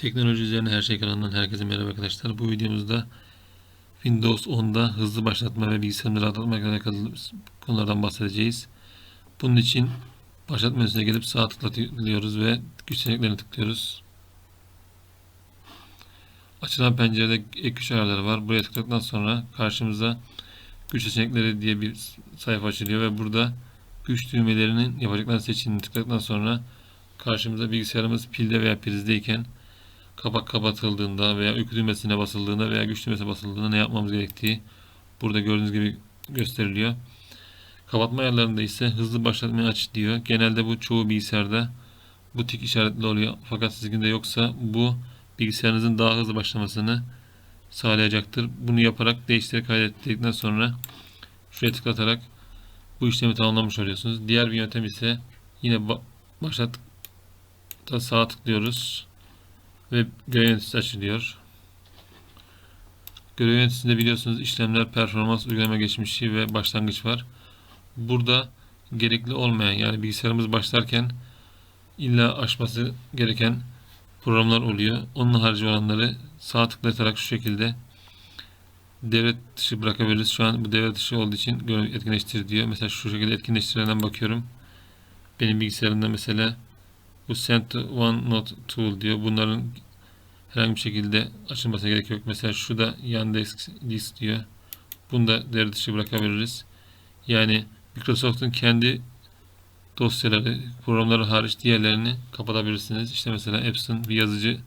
Teknoloji üzerine her şey kanalından herkese merhaba arkadaşlar. Bu videomuzda Windows 10'da hızlı başlatma ve bilgisayarını rahatlatma ile alakalı konulardan bahsedeceğiz. Bunun için başlatma menüsüne gelip sağ tıklıyoruz ve güç seçeneklerine tıklıyoruz. Açılan pencerede ek güç ayarları var. Buraya tıkladıktan sonra karşımıza güç seçenekleri diye bir sayfa açılıyor ve burada güç düğmelerinin yapacaklarını seçeneğini tıkladıktan sonra karşımıza bilgisayarımız pilde veya prizdeyken kapak kapatıldığında veya uyku düğmesine basıldığında veya güç düğmesine basıldığında ne yapmamız gerektiği burada gördüğünüz gibi gösteriliyor. Kapatma ayarlarında ise hızlı başlatmayı aç diyor. Genelde bu çoğu bilgisayarda bu tik işaretli oluyor. Fakat sizinkinde yoksa bu bilgisayarınızın daha hızlı başlamasını sağlayacaktır. Bunu yaparak değiştirerek kaydettikten sonra şuraya tıklatarak bu işlemi tamamlamış oluyorsunuz. Diğer bir yöntem ise yine ba- başlat da sağa tıklıyoruz ve görev yöneticisi açılıyor. Görev yöneticisinde biliyorsunuz işlemler, performans, uygulama geçmişi ve başlangıç var. Burada gerekli olmayan yani bilgisayarımız başlarken illa açması gereken programlar oluyor. Onun harici olanları sağ tıklatarak şu şekilde devre dışı bırakabiliriz. Şu an bu devre dışı olduğu için görev etkinleştir diyor. Mesela şu şekilde etkinleştirenden bakıyorum. Benim bilgisayarımda mesela bu send one not tool diyor. Bunların herhangi bir şekilde açılmasına gerek yok. Mesela şu da yan disk, disk diyor. Bunu da devre dışı bırakabiliriz. Yani Microsoft'un kendi dosyaları, programları hariç diğerlerini kapatabilirsiniz. İşte mesela Epson bir yazıcı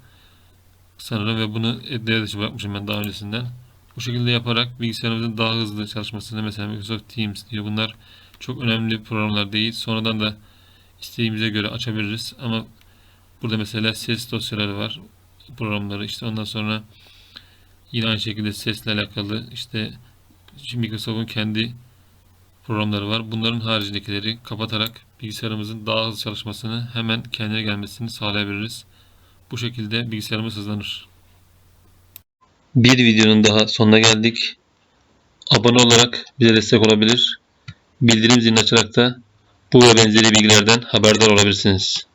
sanırım ve bunu devre dışı bırakmışım ben daha öncesinden. Bu şekilde yaparak bilgisayarımızın daha hızlı çalışmasını mesela Microsoft Teams diyor. Bunlar çok önemli programlar değil. Sonradan da isteğimize göre açabiliriz. Ama burada mesela ses dosyaları var. Programları işte ondan sonra yine aynı şekilde sesle alakalı işte Microsoft'un kendi programları var. Bunların haricindekileri kapatarak bilgisayarımızın daha hızlı çalışmasını hemen kendine gelmesini sağlayabiliriz. Bu şekilde bilgisayarımız hızlanır. Bir videonun daha sonuna geldik. Abone olarak bize destek olabilir. Bildirim zilini açarak da bu ve benzeri bilgilerden haberdar olabilirsiniz.